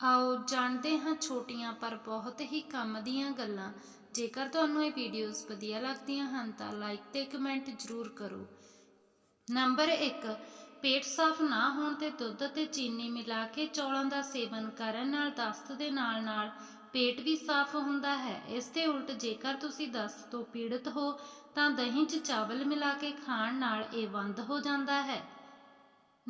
ਆਓ ਜਾਣਦੇ ਹਾਂ ਛੋਟੀਆਂ ਪਰ ਬਹੁਤ ਹੀ ਕੰਮ ਦੀਆਂ ਗੱਲਾਂ। ਜੇਕਰ ਤੁਹਾਨੂੰ ਇਹ ਵੀਡੀਓਜ਼ ਵਧੀਆ ਲੱਗਦੀਆਂ ਹਨ ਤਾਂ ਲਾਈਕ ਤੇ ਕਮੈਂਟ ਜ਼ਰੂਰ ਕਰੋ। ਨੰਬਰ 1 ਪੇਟ ਸਾਫ਼ ਨਾ ਹੋਣ ਤੇ ਦੁੱਧ ਤੇ ਚੀਨੀ ਮਿਲਾ ਕੇ ਚੌਲਾਂ ਦਾ ਸੇਵਨ ਕਰਨ ਨਾਲ ਦਸਤ ਦੇ ਨਾਲ-ਨਾਲ ਪੇਟ ਵੀ ਸਾਫ਼ ਹੁੰਦਾ ਹੈ। ਇਸ ਦੇ ਉਲਟ ਜੇਕਰ ਤੁਸੀਂ ਦਸਤ ਤੋਂ ਪੀੜਤ ਹੋ ਤਾਂ ਦਹੀਂ 'ਚ ਚਾਵਲ ਮਿਲਾ ਕੇ ਖਾਣ ਨਾਲ ਇਹ ਬੰਦ ਹੋ ਜਾਂਦਾ ਹੈ।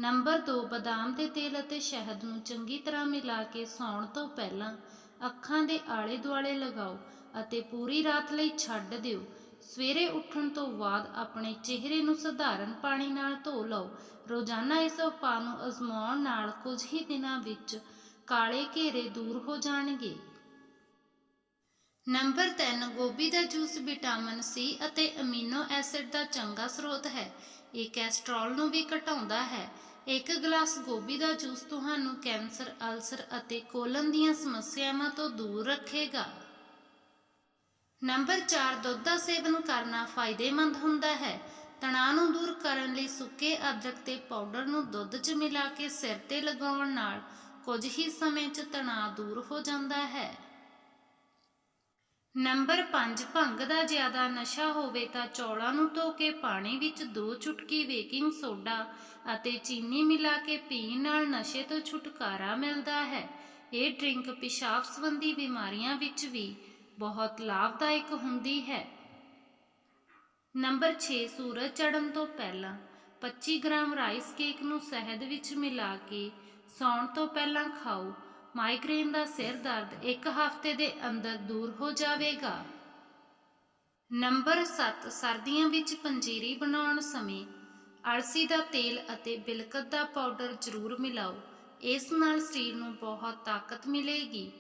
ਨੰਬਰ 2 ਬਦਾਮ ਦੇ ਤੇਲ ਅਤੇ ਸ਼ਹਿਦ ਨੂੰ ਚੰਗੀ ਤਰ੍ਹਾਂ ਮਿਲਾ ਕੇ ਸੌਣ ਤੋਂ ਪਹਿਲਾਂ ਅੱਖਾਂ ਦੇ ਆਲੇ ਦੁਆਲੇ ਲਗਾਓ ਅਤੇ ਪੂਰੀ ਰਾਤ ਲਈ ਛੱਡ ਦਿਓ। ਸਵੇਰੇ ਉੱਠਣ ਤੋਂ ਬਾਅਦ ਆਪਣੇ ਚਿਹਰੇ ਨੂੰ ਸਧਾਰਨ ਪਾਣੀ ਨਾਲ ਧੋ ਲਓ। ਰੋਜ਼ਾਨਾ ਇਸ ਉਪਾਅ ਨੂੰ ਅਜ਼ਮਾਉਣ ਨਾਲ ਕੁਝ ਹੀ ਦਿਨਾਂ ਵਿੱਚ ਕਾਲੇ ਘੇਰੇ ਦੂਰ ਹੋ ਜਾਣਗੇ। ਨੰਬਰ 3 ਗੋਭੀ ਦਾ ਜੂਸ ਵਿਟਾਮਿਨ ਸੀ ਅਤੇ ਅਮੀਨੋ ਐਸਿਡ ਦਾ ਚੰਗਾ ਸਰੋਤ ਹੈ। ਇਹ ਕੋਲੇਸਟ੍ਰੋਲ ਨੂੰ ਵੀ ਘਟਾਉਂਦਾ ਹੈ। ਇੱਕ ਗਲਾਸ ਗੋਭੀ ਦਾ ਜੂਸ ਤੁਹਾਨੂੰ ਕੈਂਸਰ, ਅਲਸਰ ਅਤੇ ਕੋਲਨ ਦੀਆਂ ਸਮੱਸਿਆਵਾਂ ਤੋਂ ਦੂਰ ਰੱਖੇਗਾ। ਨੰਬਰ 4 ਦੁੱਧ ਦਾ ਸੇਵਨ ਕਰਨਾ ਫਾਇਦੇਮੰਦ ਹੁੰਦਾ ਹੈ। ਤਣਾਅ ਨੂੰ ਦੂਰ ਕਰਨ ਲਈ ਸੁੱਕੇ ਅਦਰਕ ਤੇ ਪਾਊਡਰ ਨੂੰ ਦੁੱਧ 'ਚ ਮਿਲਾ ਕੇ ਸਿਰ ਤੇ ਲਗਾਉਣ ਨਾਲ ਕੁਝ ਹੀ ਸਮੇਂ 'ਚ ਤਣਾਅ ਦੂਰ ਹੋ ਜਾਂਦਾ ਹੈ। ਨੰਬਰ 5 ਭੰਗ ਦਾ ਜ਼ਿਆਦਾ ਨਸ਼ਾ ਹੋਵੇ ਤਾਂ ਚੌਲਾਂ ਨੂੰ ਧੋ ਕੇ ਪਾਣੀ ਵਿੱਚ ਦੋ ਚੁਟਕੀ ਬੇਕਿੰਗ ਸੋਡਾ ਅਤੇ ਚੀਨੀ ਮਿਲਾ ਕੇ ਪੀਣ ਨਾਲ ਨਸ਼ੇ ਤੋਂ ਛੁਟਕਾਰਾ ਮਿਲਦਾ ਹੈ। ਇਹ ਡਰਿੰਕ ਪਿਸ਼ਾਬ ਸੰਬੰਧੀ ਬਿਮਾਰੀਆਂ ਵਿੱਚ ਵੀ ਬਹੁਤ ਲਾਭਦਾਇਕ ਹੁੰਦੀ ਹੈ। ਨੰਬਰ 6 ਸੂਰਜ ਚੜ੍ਹਨ ਤੋਂ ਪਹਿਲਾਂ 25 ਗ੍ਰਾਮ ਰਾਈਸ ਕੇਕ ਨੂੰ ਸ਼ਹਿਦ ਵਿੱਚ ਮਿਲਾ ਕੇ ਸੌਣ ਤੋਂ ਪਹਿਲਾਂ ਖਾਓ। ਮਾਈਗ੍ਰੇਨ ਦਾ ਸਿਰ ਦਰਦ ਇੱਕ ਹਫ਼ਤੇ ਦੇ ਅੰਦਰ ਦੂਰ ਹੋ ਜਾਵੇਗਾ। ਨੰਬਰ 7 ਸਰਦੀਆਂ ਵਿੱਚ ਪੰਜੀਰੀ ਬਣਾਉਣ ਸਮੇਂ ਅਲਸੀ ਦਾ ਤੇਲ ਅਤੇ ਬਿਲਕਤ ਦਾ ਪਾਊਡਰ ਜ਼ਰੂਰ ਮਿਲਾਓ। ਇਸ ਨਾਲ ਸਰੀਰ ਨੂੰ ਬਹੁਤ ਤਾਕਤ ਮਿਲੇਗੀ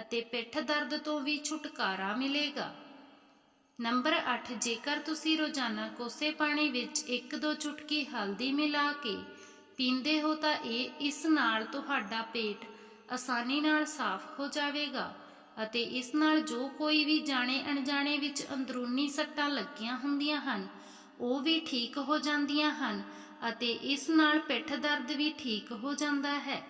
ਅਤੇ ਪਿੱਠ ਦਰਦ ਤੋਂ ਵੀ ਛੁਟਕਾਰਾ ਮਿਲੇਗਾ। ਨੰਬਰ 8 ਜੇਕਰ ਤੁਸੀਂ ਰੋਜ਼ਾਨਾ ਕੋਸੇ ਪਾਣੀ ਵਿੱਚ 1-2 ਚੁਟਕੀ ਹਲਦੀ ਮਿਲਾ ਕੇ ਪੀਂਦੇ ਹੋ ਤਾਂ ਇਹ ਇਸ ਨਾਲ ਤੁਹਾਡਾ ਪੇਟ ਆਸਾਨੀ ਨਾਲ ਸਾਫ਼ ਹੋ ਜਾਵੇਗਾ ਅਤੇ ਇਸ ਨਾਲ ਜੋ ਕੋਈ ਵੀ ਜਾਣੇ ਅਣਜਾਣੇ ਵਿੱਚ ਅੰਦਰੂਨੀ ਸੱਟਾਂ ਲੱਗੀਆਂ ਹੁੰਦੀਆਂ ਹਨ, ਉਹ ਵੀ ਠੀਕ ਹੋ ਜਾਂਦੀਆਂ ਹਨ ਅਤੇ ਇਸ ਨਾਲ ਪਿੱਠ ਦਰਦ ਵੀ ਠੀਕ ਹੋ ਜਾਂਦਾ ਹੈ।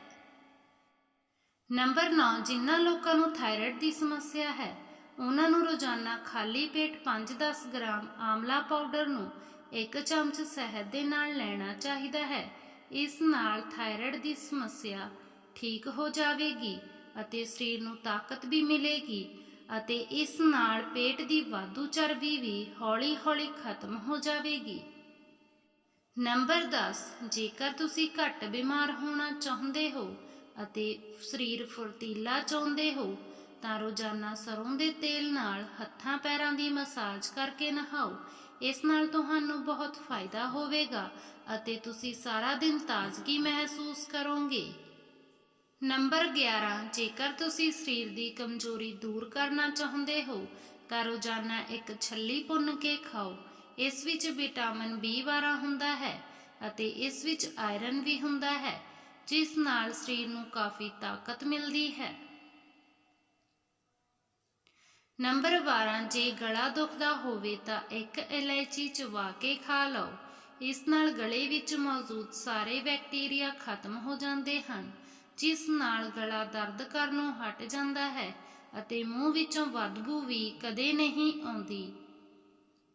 ਨੰਬਰ 9 ਜਿਨ੍ਹਾਂ ਲੋਕਾਂ ਨੂੰ ਥਾਇਰਾਇਡ ਦੀ ਸਮੱਸਿਆ ਹੈ, ਉਹਨਾਂ ਨੂੰ ਰੋਜ਼ਾਨਾ ਖਾਲੀ ਪੇਟ 5-10 ਗ੍ਰਾਮ ਆਮਲਾ ਪਾਊਡਰ ਨੂੰ ਇੱਕ ਚਮਚ ਸ਼ਹਿਦ ਦੇ ਨਾਲ ਲੈਣਾ ਚਾਹੀਦਾ ਹੈ। ਇਸ ਨਾਲ ਥਾਇਰਾਇਡ ਦੀ ਸਮੱਸਿਆ ਠੀਕ ਹੋ ਜਾਵੇਗੀ ਅਤੇ ਸਰੀਰ ਨੂੰ ਤਾਕਤ ਵੀ ਮਿਲੇਗੀ ਅਤੇ ਇਸ ਨਾਲ ਪੇਟ ਦੀ ਵਾਧੂ ਚਰਬੀ ਵੀ ਹੌਲੀ-ਹੌਲੀ ਖਤਮ ਹੋ ਜਾਵੇਗੀ। ਨੰਬਰ 10 ਜੇਕਰ ਤੁਸੀਂ ਘੱਟ ਬਿਮਾਰ ਹੋਣਾ ਚਾਹੁੰਦੇ ਹੋ ਅਤੇ ਸਰੀਰ ਫੁਰਤੀਲਾ ਚਾਹੁੰਦੇ ਹੋ, ਤਾਂ ਰੋਜ਼ਾਨਾ ਸਰੋਂ ਦੇ ਤੇਲ ਨਾਲ ਹੱਥਾਂ ਪੈਰਾਂ ਦੀ ਮਸਾਜ ਕਰਕੇ ਨਹਾਓ। ਇਸ ਨਾਲ ਤੁਹਾਨੂੰ ਬਹੁਤ ਫਾਇਦਾ ਹੋਵੇਗਾ ਅਤੇ ਤੁਸੀਂ ਸਾਰਾ ਦਿਨ ਤਾਜ਼ਗੀ ਮਹਿਸੂਸ ਕਰੋਗੇ। ਨੰਬਰ 11 ਜੇਕਰ ਤੁਸੀਂ ਸਰੀਰ ਦੀ ਕਮਜ਼ੋਰੀ ਦੂਰ ਕਰਨਾ ਚਾਹੁੰਦੇ ਹੋ, ਤਾਂ ਰੋਜ਼ਾਨਾ ਇੱਕ ਛੱਲੀ ਭੁੰਨ ਕੇ ਖਾਓ। ਇਸ ਵਿੱਚ ਵਿਟਾਮਿਨ B12 ਹੁੰਦਾ ਹੈ ਅਤੇ ਇਸ ਵਿੱਚ ਆਇਰਨ ਵੀ ਹੁੰਦਾ ਹੈ, ਜਿਸ ਨਾਲ ਸਰੀਰ ਨੂੰ ਕਾਫੀ ਤਾਕਤ ਮਿਲਦੀ ਹੈ। ਨੰਬਰ 12 ਜੇ ਗਲਾ ਦੁਖਦਾ ਹੋਵੇ ਤਾਂ ਇੱਕ ਇਲਾਇਚੀ ਚਵਾ ਕੇ ਖਾ ਲਓ। ਇਸ ਨਾਲ ਗਲੇ ਵਿੱਚ ਮੌਜੂਦ ਸਾਰੇ ਬੈਕਟੀਰੀਆ ਖਤਮ ਹੋ ਜਾਂਦੇ ਹਨ। ਜਿਸ ਨਾਲ ਗਲਾ ਦਰਦ ਕਰਨੋਂ ਹਟ ਜਾਂਦਾ ਹੈ ਅਤੇ ਮੂੰਹ ਵਿੱਚੋਂ ਬਦਬੂ ਵੀ ਕਦੇ ਨਹੀਂ ਆਉਂਦੀ।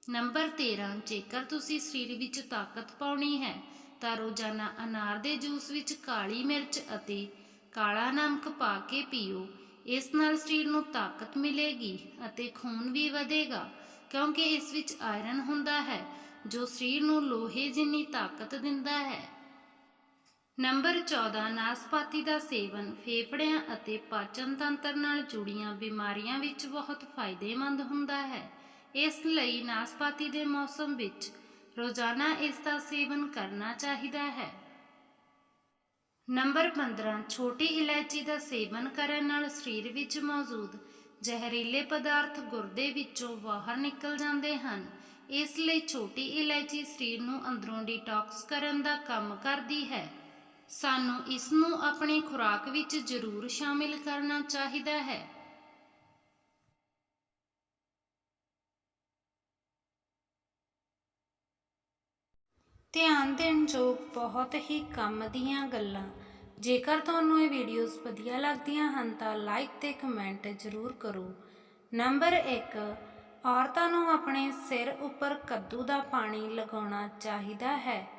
ਨੰਬਰ 13 ਜੇਕਰ ਤੁਸੀਂ ਸਰੀਰ ਵਿੱਚ ਤਾਕਤ ਪਾਉਣੀ ਹੈ, ਤਾਂ ਰੋਜ਼ਾਨਾ ਅਨਾਰ ਦੇ ਜੂਸ ਵਿੱਚ ਕਾਲੀ ਮਿਰਚ ਅਤੇ ਕਾਲਾ ਨਮਕ ਪਾ ਕੇ ਪੀਓ। ਇਸ ਨਾਲ ਸਰੀਰ ਨੂੰ ਤਾਕਤ ਮਿਲੇਗੀ ਅਤੇ ਖੂਨ ਵੀ ਵਧੇਗਾ, ਕਿਉਂਕਿ ਇਸ ਵਿੱਚ ਆਇਰਨ ਹੁੰਦਾ ਹੈ, ਜੋ ਸਰੀਰ ਨੂੰ ਲੋਹੇ ਜਿੰਨੀ ਤਾਕਤ ਦਿੰਦਾ ਹੈ। ਨੰਬਰ 14 ਨਾਸਪਾਤੀ ਦਾ ਸੇਵਨ ਫੇਫੜਿਆਂ ਅਤੇ ਪਾਚਨ ਤੰਤਰ ਨਾਲ ਜੁੜੀਆਂ ਬਿਮਾਰੀਆਂ ਵਿੱਚ ਬਹੁਤ ਫਾਇਦੇਮੰਦ ਹੁੰਦਾ ਹੈ। ਇਸ ਲਈ ਨਾਸਪਾਤੀ ਦੇ ਮੌਸਮ ਵਿੱਚ ਰੋਜ਼ਾਨਾ ਇਸ ਦਾ ਸੇਵਨ ਕਰਨਾ ਚਾਹੀਦਾ ਹੈ। ਨੰਬਰ 15 ਛੋਟੀ ਇਲਾਇਚੀ ਦਾ ਸੇਵਨ ਕਰਨ ਨਾਲ ਸਰੀਰ ਵਿੱਚ ਮੌਜੂਦ ਜ਼ਹਿਰੀਲੇ ਪਦਾਰਥ ਗੁਰਦੇ ਵਿੱਚੋਂ ਬਾਹਰ ਨਿਕਲ ਜਾਂਦੇ ਹਨ। ਇਸ ਲਈ ਛੋਟੀ ਇਲਾਇਚੀ ਸਰੀਰ ਨੂੰ ਅੰਦਰੋਂ ਡੀਟੌਕਸ ਕਰਨ ਦਾ ਕੰਮ ਕਰਦੀ ਹੈ। ਸਾਨੂੰ ਇਸ ਨੂੰ ਆਪਣੀ ਖੁਰਾਕ ਵਿੱਚ ਜ਼ਰੂਰ ਸ਼ਾਮਿਲ ਕਰਨਾ ਚਾਹੀਦਾ ਹੈ। ਧਿਆਨ ਦੇਣ ਯੋਗ ਬਹੁਤ ਹੀ ਕੰਮ ਦੀਆਂ ਗੱਲਾਂ। ਜੇਕਰ ਤੁਹਾਨੂੰ ਇਹ ਵੀਡੀਓਜ਼ ਵਧੀਆ ਲੱਗਦੀਆਂ ਹਨ ਤਾਂ ਲਾਈਕ ਤੇ ਕਮੈਂਟ ਜ਼ਰੂਰ ਕਰੋ। ਨੰਬਰ 1 ਔਰਤਾਂ ਨੂੰ ਆਪਣੇ ਸਿਰ ਉੱਪਰ ਕੱਦੂ ਦਾ ਪਾਣੀ ਲਗਾਉਣਾ ਚਾਹੀਦਾ ਹੈ।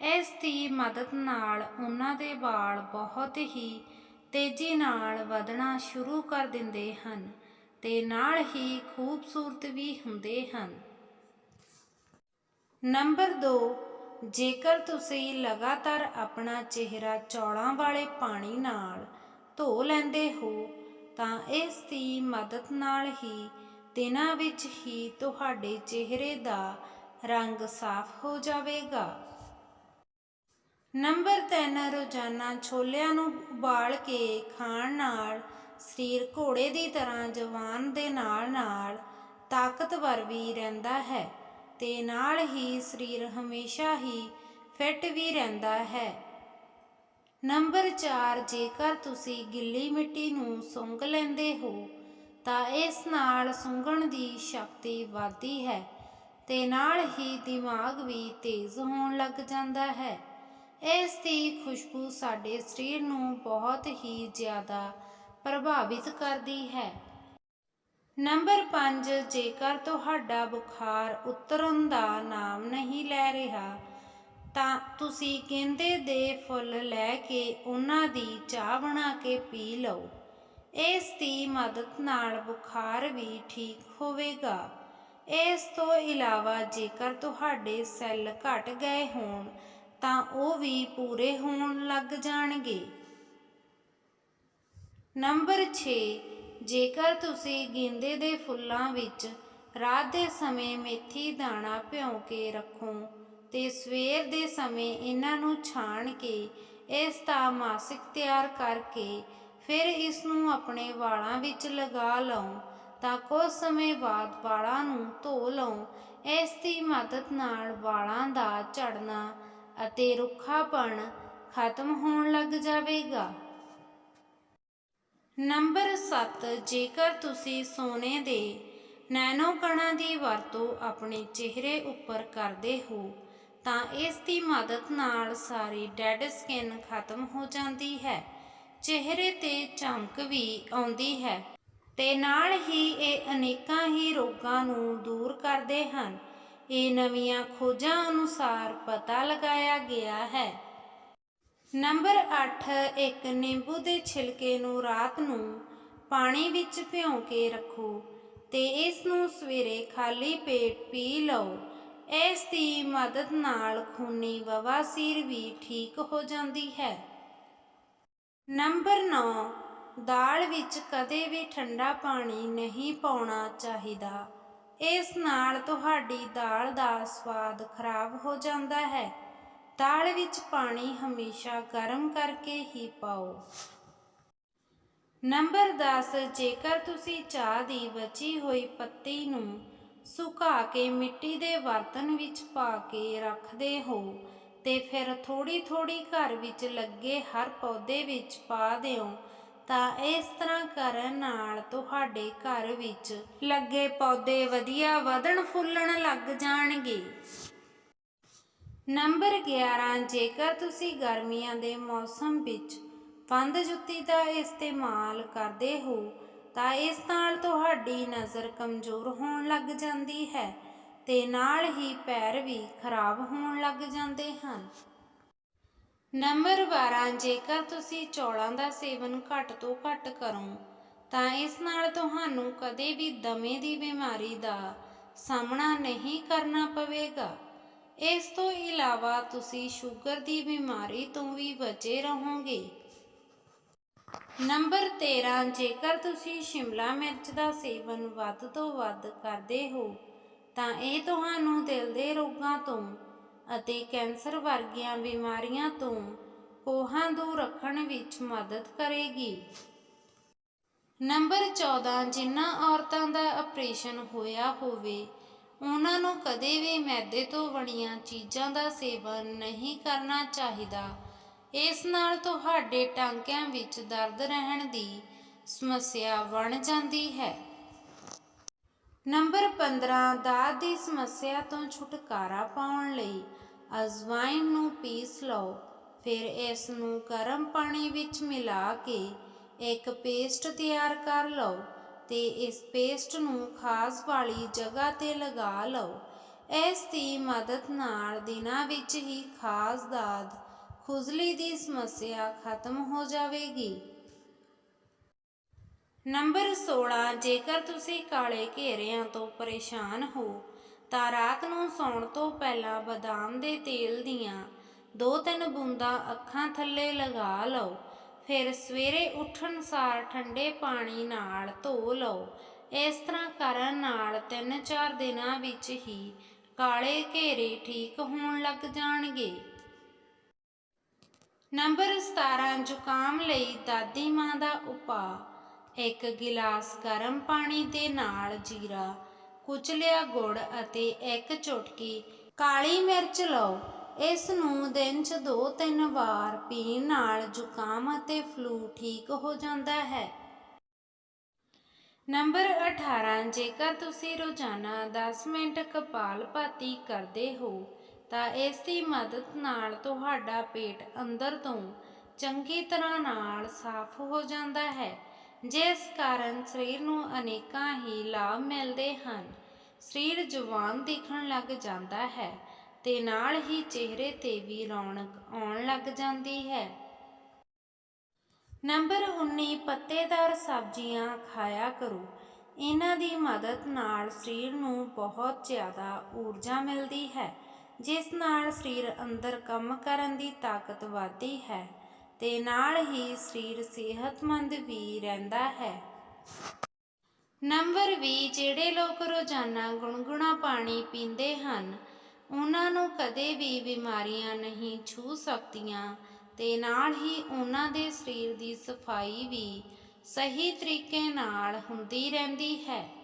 ਇਸ ਦੀ ਮਦਦ ਨਾਲ ਉਹਨਾਂ ਦੇ ਵਾਲ ਬਹੁਤ ਹੀ ਤੇਜ਼ੀ ਨਾਲ ਵਧਣਾ ਸ਼ੁਰੂ ਕਰ ਦਿੰਦੇ ਹਨ ਤੇ ਨਾਲ ਹੀ ਖੂਬਸੂਰਤ ਵੀ ਹੁੰਦੇ ਹਨ। ਨੰਬਰ 2 ਜੇਕਰ ਤੁਸੀਂ ਲਗਾਤਾਰ ਆਪਣਾ ਚਿਹਰਾ ਚੌਲਾਂ ਵਾਲੇ ਪਾਣੀ ਨਾਲ ਧੋ ਲੈਂਦੇ ਹੋ, ਤਾਂ ਇਸ ਦੀ ਮਦਦ ਨਾਲ ਹੀ ਦਿਨਾਂ ਵਿੱਚ ਹੀ ਤੁਹਾਡੇ ਚਿਹਰੇ ਦਾ ਰੰਗ ਸਾਫ਼ ਹੋ ਜਾਵੇਗਾ। ਨੰਬਰ 3 ਰੋਜ਼ਾਨਾ ਛੋਲਿਆਂ ਨੂੰ ਉਬਾਲ ਕੇ ਖਾਣ ਨਾਲ ਸਰੀਰ ਘੋੜੇ ਦੀ ਤਰ੍ਹਾਂ ਜਵਾਨ ਦੇ ਨਾਲ ਨਾਲ ਤਾਕਤਵਰ ਵੀ ਰਹਿੰਦਾ ਹੈ ਤੇ ਨਾਲ ਹੀ ਸਰੀਰ ਹਮੇਸ਼ਾ ਹੀ ਫਿੱਟ ਵੀ ਰਹਿੰਦਾ ਹੈ। ਨੰਬਰ 4 ਜੇਕਰ ਤੁਸੀਂ ਗਿੱਲੀ ਮਿੱਟੀ ਨੂੰ ਸੁੰਘ ਲੈਂਦੇ ਹੋ, ਤਾਂ ਇਸ ਨਾਲ ਸੁੰਘਣ ਦੀ ਸ਼ਕਤੀ ਵਧਦੀ ਹੈ ਤੇ ਨਾਲ ਹੀ ਦਿਮਾਗ ਵੀ ਤੇਜ਼ ਹੋਣ ਲੱਗ ਜਾਂਦਾ ਹੈ। ਇਸ ਦੀ ਖੁਸ਼ਬੂ ਸਾਡੇ ਸਰੀਰ ਨੂੰ ਬਹੁਤ ਹੀ ਜ਼ਿਆਦਾ ਪ੍ਰਭਾਵਿਤ ਕਰਦੀ ਹੈ। ਨੰਬਰ 5 ਜੇਕਰ ਤੁਹਾਡਾ ਬੁਖਾਰ ਉਤਰਨ ਦਾ ਨਾਮ ਨਹੀਂ ਲੈ ਰਿਹਾ, ਤਾਂ ਤੁਸੀਂ ਗੇਂਦੇ ਦੇ ਫੁੱਲ ਲੈ ਕੇ ਉਹਨਾਂ ਦੀ ਚਾਹ ਬਣਾ ਕੇ ਪੀ ਲਓ। ਇਸ ਦੀ ਮਦਦ ਨਾਲ ਬੁਖਾਰ ਵੀ ਠੀਕ ਹੋਵੇਗਾ। ਇਸ ਤੋਂ ਇਲਾਵਾ ਜੇਕਰ ਤੁਹਾਡੇ ਸੈੱਲ ਘਟ ਗਏ ਹੋਣ ਤਾਂ ਉਹ ਵੀ ਪੂਰੇ ਹੋਣ ਲੱਗ ਜਾਣਗੇ। ਨੰਬਰ 6 ਜੇਕਰ ਤੁਸੀਂ ਗੇਂਦੇ ਦੇ ਫੁੱਲਾਂ ਵਿੱਚ ਰਾਤ ਦੇ ਸਮੇਂ ਮੇਥੀ ਦਾਣਾ ਭਿਉਂ ਕੇ ਰੱਖੋ ਤੇ ਸਵੇਰ ਦੇ ਸਮੇਂ ਇਹਨਾਂ ਨੂੰ ਛਾਣ ਕੇ ਇਸ ਦਾ ਮਾਸਿਕ ਤਿਆਰ ਕਰਕੇ ਫਿਰ ਇਸ ਨੂੰ ਆਪਣੇ ਵਾਲਾਂ ਵਿੱਚ ਲਗਾ ਲਓ ਤਾਂ ਕੁਝ ਸਮੇਂ ਬਾਅਦ ਵਾਲਾਂ ਨੂੰ ਧੋ ਲਓ। ਇਸ ਦੀ ਮਦਦ ਨਾਲ ਵਾਲਾਂ ਦਾ ਝੜਨਾ ਅਤੇ ਰੁੱਖਾਪਣ ਖਤਮ ਹੋਣ ਲੱਗ ਜਾਵੇਗਾ। ਨੰਬਰ 7 ਜੇਕਰ ਤੁਸੀਂ ਸੋਨੇ ਦੇ ਨੈਨੋ ਕਣਾਂ ਦੀ ਵਰਤੋਂ ਆਪਣੇ ਚਿਹਰੇ ਉੱਪਰ ਕਰਦੇ ਹੋ, ਤਾਂ ਇਸ ਦੀ ਮਦਦ ਨਾਲ ਸਾਰੀ ਡੈਡ ਸਕਿਨ ਖਤਮ ਹੋ ਜਾਂਦੀ ਹੈ। ਚਿਹਰੇ ਤੇ ਚਮਕ ਵੀ ਆਉਂਦੀ ਹੈ ਤੇ ਨਾਲ ਹੀ ਇਹ ਅਨੇਕਾਂ ਹੀ ਰੋਗਾਂ ਨੂੰ ਦੂਰ ਕਰਦੇ ਹਨ। ਇਹ ਨਵੀਆਂ ਖੋਜਾਂ ਅਨੁਸਾਰ ਪਤਾ ਲਗਾਇਆ ਗਿਆ ਹੈ। ਨੰਬਰ 8 ਇੱਕ ਨਿੰਬੂ ਦੇ ਛਿਲਕੇ ਨੂੰ ਰਾਤ ਨੂੰ ਪਾਣੀ ਵਿੱਚ ਭਿਉਂ ਕੇ ਰੱਖੋ ਤੇ ਇਸ ਨੂੰ ਸਵੇਰੇ ਖਾਲੀ ਪੇਟ ਪੀ ਲਓ। ਇਸ ਦੀ ਮਦਦ ਨਾਲ ਖੂਨੀ ਬਵਾਸੀਰ ਵੀ ਠੀਕ ਹੋ ਜਾਂਦੀ ਹੈ। ਨੰਬਰ 9 ਦਾਲ ਵਿੱਚ ਕਦੇ ਵੀ ਠੰਡਾ ਪਾਣੀ ਨਹੀਂ ਪਾਉਣਾ ਚਾਹੀਦਾ। ਇਸ ਨਾਲ ਤੁਹਾਡੀ ਦਾਲ ਦਾ ਸਵਾਦ ਖਰਾਬ ਹੋ ਜਾਂਦਾ ਹੈ। ਦਾਲ ਵਿੱਚ ਪਾਣੀ ਹਮੇਸ਼ਾ ਗਰਮ ਕਰਕੇ ਹੀ ਪਾਓ। ਨੰਬਰ 10 ਜੇਕਰ ਤੁਸੀਂ ਚਾਹ ਦੀ ਬਚੀ ਹੋਈ ਪੱਤੀ ਨੂੰ ਸੁਕਾ ਕੇ ਮਿੱਟੀ ਦੇ ਬਰਤਨ ਵਿੱਚ ਪਾ ਕੇ ਰੱਖਦੇ ਹੋ, ਤੇ ਫਿਰ ਥੋੜੀ ਥੋੜੀ ਘਰ ਵਿੱਚ ਲੱਗੇ ਹਰ ਪੌਦੇ ਵਿੱਚ ਪਾ ਦਿਓ। ਤਾਂ ਇਸ ਤਰ੍ਹਾਂ ਕਰਨ ਨਾਲ ਤੁਹਾਡੇ ਘਰ ਵਿੱਚ ਲੱਗੇ ਪੌਦੇ ਵਧੀਆ ਵਧਣ ਫੁੱਲਣ ਲੱਗ ਜਾਣਗੇ। ਨੰਬਰ 11 ਜੇਕਰ ਤੁਸੀਂ ਗਰਮੀਆਂ ਦੇ ਮੌਸਮ ਵਿੱਚ ਬੰਦ ਜੁੱਤੀ ਦਾ ਇਸਤੇਮਾਲ ਕਰਦੇ ਹੋ, ਤਾਂ ਇਸ ਨਾਲ ਤੁਹਾਡੀ ਨਜ਼ਰ ਕਮਜ਼ੋਰ ਹੋਣ ਲੱਗ ਜਾਂਦੀ ਹੈ ਤੇ ਨਾਲ ਹੀ ਪੈਰ ਵੀ ਖਰਾਬ ਹੋਣ ਲੱਗ ਜਾਂਦੇ ਹਨ। ਨੰਬਰ 12 ਜੇਕਰ ਤੁਸੀਂ ਚੌਲਾਂ ਦਾ ਸੇਵਨ ਘੱਟ ਤੋਂ ਘੱਟ ਕਰੋ, ਤਾਂ ਇਸ ਨਾਲ ਤੁਹਾਨੂੰ ਕਦੇ ਵੀ ਦਮੇ ਦੀ ਬਿਮਾਰੀ ਦਾ ਸਾਹਮਣਾ ਨਹੀਂ ਕਰਨਾ ਪਵੇਗਾ। ਇਸ ਤੋਂ ਇਲਾਵਾ ਤੁਸੀਂ ਸ਼ੂਗਰ ਦੀ ਬਿਮਾਰੀ ਤੋਂ ਵੀ ਬਚੇ ਰਹੋਗੇ। ਨੰਬਰ 13 ਜੇਕਰ ਤੁਸੀਂ ਸ਼ਿਮਲਾ ਮਿਰਚ ਦਾ ਸੇਵਨ ਵੱਧ ਤੋਂ ਵੱਧ ਕਰਦੇ ਹੋ, ਤਾਂ ਇਹ ਤੁਹਾਨੂੰ ਦਿਲ ਦੇ ਰੋਗਾਂ ਤੋਂ ਅਤੇ ਕੈਂਸਰ ਵਰਗੀਆਂ ਬਿਮਾਰੀਆਂ ਤੋਂ ਕੋਹਾਂ ਦੂਰ ਰੱਖਣ ਵਿੱਚ ਮਦਦ ਕਰੇਗੀ। ਨੰਬਰ 14 ਜਿਨ੍ਹਾਂ ਔਰਤਾਂ ਦਾ ਆਪਰੇਸ਼ਨ ਹੋਇਆ ਹੋਵੇ, ਉਹਨਾਂ ਨੂੰ ਕਦੇ ਵੀ ਮੈਦੇ ਤੋਂ ਬਣੀਆਂ ਚੀਜ਼ਾਂ ਦਾ ਸੇਵਨ ਨਹੀਂ ਕਰਨਾ ਚਾਹੀਦਾ। ਇਸ ਨਾਲ ਤੁਹਾਡੇ ਟਾਂਕਿਆਂ ਵਿੱਚ ਦਰਦ ਰਹਿਣ ਦੀ ਸਮੱਸਿਆ ਬਣ ਜਾਂਦੀ ਹੈ। ਨੰਬਰ 15 ਦਾਦ ਦੀ ਸਮੱਸਿਆ ਤੋਂ ਛੁਟਕਾਰਾ ਪਾਉਣ ਲਈ ਅਜਵਾਇਨ ਨੂੰ ਪੀਸ ਲਓ। ਫਿਰ ਇਸ ਨੂੰ ਗਰਮ ਪਾਣੀ ਵਿੱਚ ਮਿਲਾ ਕੇ ਇੱਕ ਪੇਸਟ ਤਿਆਰ ਕਰ ਲਓ ਤੇ ਇਸ ਪੇਸਟ ਨੂੰ ਖਾਸ ਵਾਲੀ ਜਗ੍ਹਾ ਤੇ ਲਗਾ ਲਓ। ਇਸ ਦੀ ਮਦਦ ਨਾਲ ਦਿਨਾਂ ਵਿੱਚ ਹੀ ਖਾਸ ਦਾਦ ਖੁਜਲੀ ਦੀ ਸਮੱਸਿਆ ਖਤਮ ਹੋ ਜਾਵੇਗੀ। ਨੰਬਰ 16 ਜੇਕਰ ਤੁਸੀਂ ਕਾਲੇ ਘੇਰਿਆਂ ਤੋਂ ਪਰੇਸ਼ਾਨ ਹੋ, ਤਾਂ ਰਾਤ ਨੂੰ ਸੌਣ ਤੋਂ ਪਹਿਲਾਂ ਬਦਾਮ ਦੇ ਤੇਲ ਦੀਆਂ ਦੋ ਤਿੰਨ ਬੂੰਦਾਂ ਅੱਖਾਂ ਥੱਲੇ ਲਗਾ ਲਓ। ਫਿਰ ਸਵੇਰੇ ਉੱਠਣ ਸਾਰ ਠੰਡੇ ਪਾਣੀ ਨਾਲ ਧੋ ਲਓ। ਇਸ ਤਰ੍ਹਾਂ ਕਰਨ ਨਾਲ 3-4 ਦਿਨਾਂ ਵਿੱਚ ਹੀ ਕਾਲੇ ਘੇਰੇ ਠੀਕ ਹੋਣ ਲੱਗ ਜਾਣਗੇ। ਨੰਬਰ 17 ਜ਼ੁਕਾਮ ਲਈ ਦਾਦੀ ਮਾਂ ਦਾ ਉਪਾਅ। ਇੱਕ ਗਿਲਾਸ ਗਰਮ ਪਾਣੀ ਦੇ ਨਾਲ ਜੀਰਾ, ਕੁਚਲਿਆ ਗੁੜ ਅਤੇ ਇੱਕ ਚੁਟਕੀ ਕਾਲੀ ਮਿਰਚ ਲਓ। ਇਸ ਨੂੰ ਦਿਨ 'ਚ 2-3 ਵਾਰ ਪੀਣ ਨਾਲ ਜ਼ੁਕਾਮ ਅਤੇ ਫਲੂ ਠੀਕ ਹੋ ਜਾਂਦਾ ਹੈ। ਨੰਬਰ 18 ਜੇਕਰ ਤੁਸੀਂ ਰੋਜ਼ਾਨਾ 10 ਮਿੰਟ ਕਪਾਲਭਾਤੀ ਕਰਦੇ ਹੋ, ਤਾਂ ਇਸ ਦੀ ਮਦਦ ਨਾਲ ਤੁਹਾਡਾ ਪੇਟ ਅੰਦਰ ਤੋਂ ਚੰਗੀ ਤਰ੍ਹਾਂ ਨਾਲ ਸਾਫ਼ ਹੋ ਜਾਂਦਾ ਹੈ। ਜਿਸ ਕਾਰਨ ਸਰੀਰ ਨੂੰ ਅਨੇਕਾਂ ਹੀ ਲਾਭ ਮਿਲਦੇ ਹਨ। ਸਰੀਰ ਜਵਾਨ ਦਿਖਣ ਲੱਗ ਜਾਂਦਾ ਹੈ ਤੇ ਨਾਲ ਹੀ ਚਿਹਰੇ ਤੇ ਵੀ ਰੌਣਕ ਆਉਣ ਲੱਗ ਜਾਂਦੀ ਹੈ। ਨੰਬਰ 19 ਪੱਤੇਦਾਰ ਸਬਜ਼ੀਆਂ ਖਾਇਆ ਕਰੋ। ਇਹਨਾਂ ਦੀ ਮਦਦ ਨਾਲ ਸਰੀਰ ਨੂੰ ਬਹੁਤ ਜ਼ਿਆਦਾ ਊਰਜਾ ਮਿਲਦੀ ਹੈ, ਜਿਸ ਨਾਲ ਸਰੀਰ ਅੰਦਰ ਕੰਮ ਕਰਨ ਦੀ ਤਾਕਤ ਵਧਦੀ ਹੈ। ਤੇ ਨਾਲ ਹੀ ਸਰੀਰ ਸਿਹਤਮੰਦ ਵੀ ਰਹਿੰਦਾ ਹੈ। ਨੰਬਰ 20 ਜਿਹੜੇ ਲੋਕ ਰੋਜ਼ਾਨਾ ਗੁਨਗੁਣਾ ਪਾਣੀ ਪੀਂਦੇ ਹਨ, ਉਹਨਾਂ ਨੂੰ ਕਦੇ ਵੀ ਬਿਮਾਰੀਆਂ ਨਹੀਂ ਛੂ ਸਕਦੀਆਂ ਤੇ ਨਾਲ ਹੀ ਉਹਨਾਂ ਦੇ ਸਰੀਰ ਦੀ ਸਫ਼ਾਈ ਵੀ ਸਹੀ ਤਰੀਕੇ ਨਾਲ ਹੁੰਦੀ ਰਹਿੰਦੀ ਹੈ।